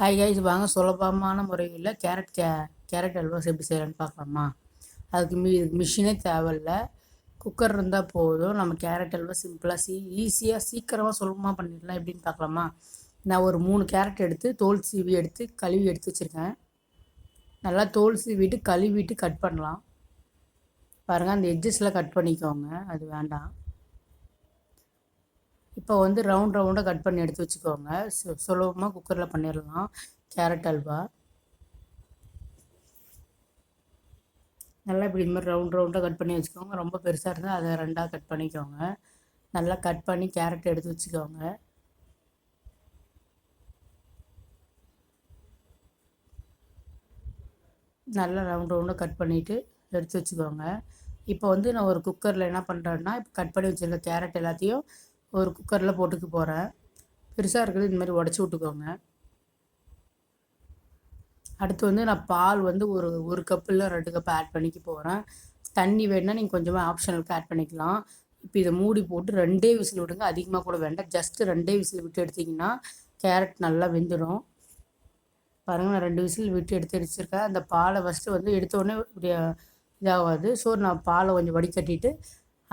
Hi guys வாங்க சுலபமான முறையில் கேரட் கே கேரட் அல்வாஸ் எப்படி செய்யலான்னு பார்க்கலாமா? அதுக்கு மீ மிஷினே தேவையில்ல. குக்கர் இருந்தால் போதும். நம்ம கேரட் அல்வா சிம்பிளாக சீ ஈஸியாக சீக்கிரமாக சுலபமாக பண்ணிடலாம். எப்படின்னு பார்க்கலாமா? நான் ஒரு மூணு கேரட் எடுத்து தோல் சீவி எடுத்து கழுவி எடுத்து வச்சுருக்கேன். நல்லா தோல் சீவிட்டு கழுவிட்டு கட் பண்ணலாம். பாருங்கள் அந்த எட்ஜஸ்லாம் கட் பண்ணிக்கோங்க. அது வேண்டாம். இப்போ வந்து ரவுண்ட் ரவுண்டாக கட் பண்ணி எடுத்து வச்சுக்கோங்க. சு சுலபமாக குக்கரில் பண்ணிடலாம் கேரட் அல்வா. நல்லா இப்படி இந்த மாதிரி ரவுண்ட் ரவுண்டாக கட் பண்ணி வச்சுக்கோங்க. ரொம்ப பெருசாக இருந்தால் அதை ரெண்டாக கட் பண்ணிக்கோங்க. நல்லா கட் பண்ணி கேரட் எடுத்து வச்சுக்கோங்க. நல்லா ரவுண்ட் ரவுண்டாக கட் பண்ணிவிட்டு எடுத்து வச்சுக்கோங்க. இப்போ வந்து நான் ஒரு குக்கரில் என்ன பண்ணுறேன்னா இப்போ கட் பண்ணி வச்சுருக்க கேரட் எல்லாத்தையும் ஒரு குக்கரில் போட்டுக்க போகிறேன் பெருசாக இருக்கிறது இந்த மாதிரி உடச்சி விட்டுக்கோங்க. அடுத்து வந்து நான் பால் வந்து ஒரு ஒரு கப்பு இல்லை ரெண்டு கப் ஆட் பண்ணிக்க போகிறேன் தண்ணி வேணுன்னா நீங்கள் கொஞ்சமாக ஆப்ஷனலுக்கு ஆட் பண்ணிக்கலாம். இப்போ இதை மூடி போட்டு ரெண்டே விசில் விடுங்க. அதிகமாக கூட வேண்டாம். ஜஸ்ட்டு ரெண்டே விசில் விட்டு எடுத்திங்கன்னா கேரட் நல்லா வெந்துடும் பாருங்கள் நான் ரெண்டு விசில் விட்டு எடுத்து அடிச்சிருக்கேன் அந்த பாலை ஃபஸ்ட்டு வந்து எடுத்தோடனே இப்படி இதாகாது. ஸோ நான் பாலை கொஞ்சம் வடிகட்டிட்டு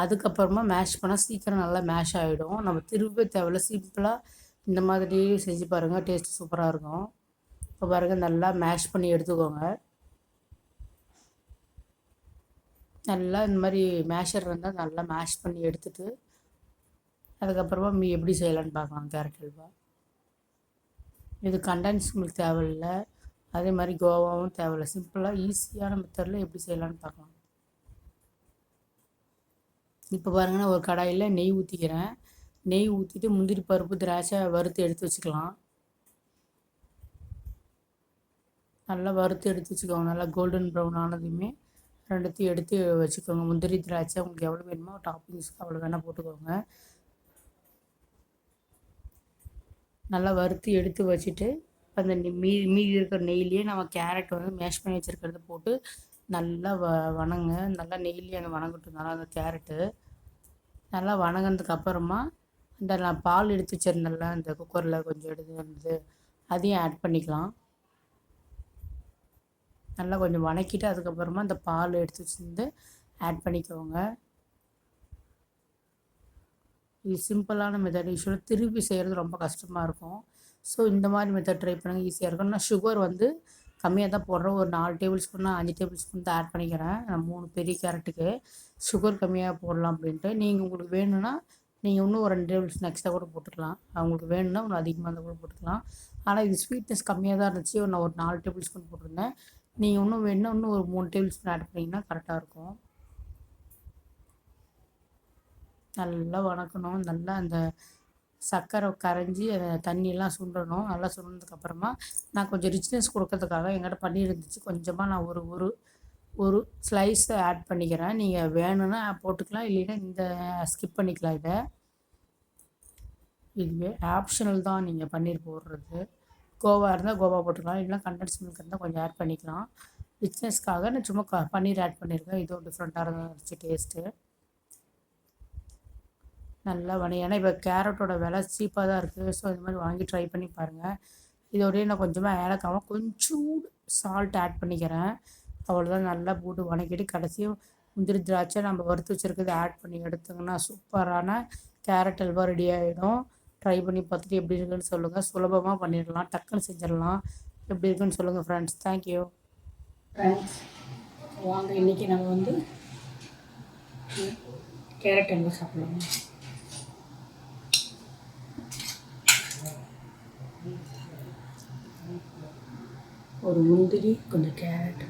அதுக்கப்புறமா மேஷ் பண்ணால் சீக்கிரம் நல்லா மேஷ் ஆகிடும் நம்ம திரும்ப தேவையில்ல. சிம்பிளாக இந்த மாதிரி செஞ்சு பாருங்கள் டேஸ்ட் சூப்பராக இருக்கும். இப்போ பாருங்கள் நல்லா மேஷ் பண்ணி எடுத்துக்கோங்க. நல்லா இந்த மாதிரி மேஷர் இருந்தால் நல்லா மேஷ் பண்ணி எடுத்துட்டு அதுக்கப்புறமா மீ எப்படி செய்யலான்னு பார்க்கலாம். கேரட் அல்வா. இது கண்டன்ஸ் உங்களுக்கு தேவையில்லை. அதே மாதிரி கோவாவும் தேவையில்லை. சிம்பிளாக ஈஸியான மெத்தடில் எப்படி செய்யலான்னு பார்க்கலாம். இப்போ பாருங்கன்னா ஒரு கடாயில் நெய் ஊற்றிக்கிறேன் நெய் ஊற்றிட்டு முந்திரி பருப்பு திராட்சை வறுத்து எடுத்து வச்சுக்கலாம். நல்லா வறுத்து எடுத்து வச்சுக்கோங்க. நல்லா கோல்டன் ப்ரௌன் ஆனதையுமே ரெண்டுத்தையும் எடுத்து வச்சுக்கோங்க. முந்திரி திராட்சை உங்களுக்கு எவ்வளோ வேணுமோ டாப்பிங்ஸ்க்கு அவ்வளோ வேணால் போட்டுக்கோங்க. நல்லா வறுத்து எடுத்து வச்சுட்டு அந்த மீதி மீதி இருக்கிற நெய்லேயே நம்ம கேரட் வந்து மேஷ் பண்ணி வச்சுருக்கிறத போட்டு நல்லா வ வணங்க நல்லா நெய்லேயே அந்த வணங்கட்டும் நல்லா அந்த கேரட்டு நல்லா வணங்கினதுக்கு அப்புறமா இந்த நான் பால் எடுத்து வச்சுருந்தேன்ல அந்த குக்கரில் கொஞ்சம் எடுத்து வந்து அதையும் ஆட் பண்ணிக்கலாம். நல்லா கொஞ்சம் வணக்கிட்டு அதுக்கப்புறமா இந்த பால் எடுத்து வச்சுருந்து ஆட் பண்ணிக்கோங்க. இது சிம்பிளான மெத்தட் யூஸ்வலாக திருப்பி செய்கிறது ரொம்ப கஷ்டமாக இருக்கும். ஸோ இந்த மாதிரி மெத்தட் ட்ரை பண்ணுங்கள் ஈஸியாக இருக்கும். நான் சுகர் வந்து கம்மியாக தான் போடுறோம். ஒரு நாலு டேபிள் ஸ்பூன் அஞ்சு டேபிள் ஸ்பூன் தான் ஆட் பண்ணிக்கிறேன். நான் மூணு பெரிய கேரட்டுக்கு சுகர் கம்மியாக போடலாம் அப்படின்ட்டு. நீங்கள் உங்களுக்கு வேணும்னா நீங்கள் இன்னும் ஒரு ரெண்டு டேபிள் ஸ்பூன் எக்ஸ்ட்ரா கூட போட்டுக்கலாம். அவங்களுக்கு வேணும்னா ஒன்று அதிகமாக இருந்தால் கூட போட்டுக்கலாம். ஆனால் இது ஸ்வீட்னஸ் கம்மியாக தான் இருந்துச்சு. நான் ஒரு நாலு டேபிள் ஸ்பூன் போட்டிருந்தேன். நீங்கள் இன்னும் வேணும்னா இன்னும் ஒரு மூணு டேபிள் ஸ்பூன் ஆட் பண்ணிங்கன்னா கரெக்டாக இருக்கும். நல்லா வணக்கணும். நல்லா அந்த சர்க்கரை கரைஞ்சி அந்த தண்ணியெல்லாம் சுண்டணும். நல்லா சுண்டதுக்கப்புறமா நான் கொஞ்சம் ரிச்னஸ் கொடுக்கறதுக்காக எங்கிட்ட பன்னீர் இருந்துச்சு. கொஞ்சமாக நான் ஒரு ஒரு ஒரு ஸ்லைஸை ஆட் பண்ணிக்கிறேன். நீங்கள் வேணும்னா போட்டுக்கலாம். இல்லைன்னா இந்த ஸ்கிப் பண்ணிக்கலாம் இதை. இதுவே ஆப்ஷனல் தான் நீங்கள் பன்னீர் போடுறது. கோவா இருந்தால் கோவா போட்டுக்கலாம். இல்லைனா கண்டன்ஸ் மில்க் இருந்தால் கொஞ்சம் ஆட் பண்ணிக்கலாம். ரிச்னஸ்க்காக நான் சும்மா க பன்னீர் ஆட் பண்ணியிருக்கேன். இதுவும் டிஃப்ரெண்ட்டாக இருந்துச்சு டேஸ்ட்டு நல்லா வணி ஏன்னா இப்போ கேரட்டோட விலை சீப்பாக தான் இருக்குது ஸோ இது மாதிரி வாங்கி ட்ரை பண்ணி பாருங்கள் இதோடய நான் கொஞ்சமாக ஏலக்காமல் கொஞ்சோண்டு சால்ட் ஆட் பண்ணிக்கிறேன். அவ்வளோதான் நல்லா போட்டு வணக்கிட்டு கடைசியும் முந்திரி திராட்சை நம்ம வறுத்து வச்சுருக்கிறது ஆட் பண்ணி எடுத்தோங்கன்னா சூப்பரான கேரட் அல்வா ரெடி ஆகிடும் ட்ரை பண்ணி பார்த்துட்டு எப்படி இருக்குன்னு சொல்லுங்கள் சுலபமாக பண்ணிடலாம். டக்குன்னு செஞ்சிடலாம். எப்படி இருக்குன்னு சொல்லுங்கள் ஃப்ரெண்ட்ஸ் தேங்க்யூ ஃப்ரெண்ட்ஸ் வாங்க. இன்றைக்கி நம்ம வந்து கேரட் அல்வா சாப்பிடலாம். ஒரு முந்திரி கொஞ்சம் கேரட்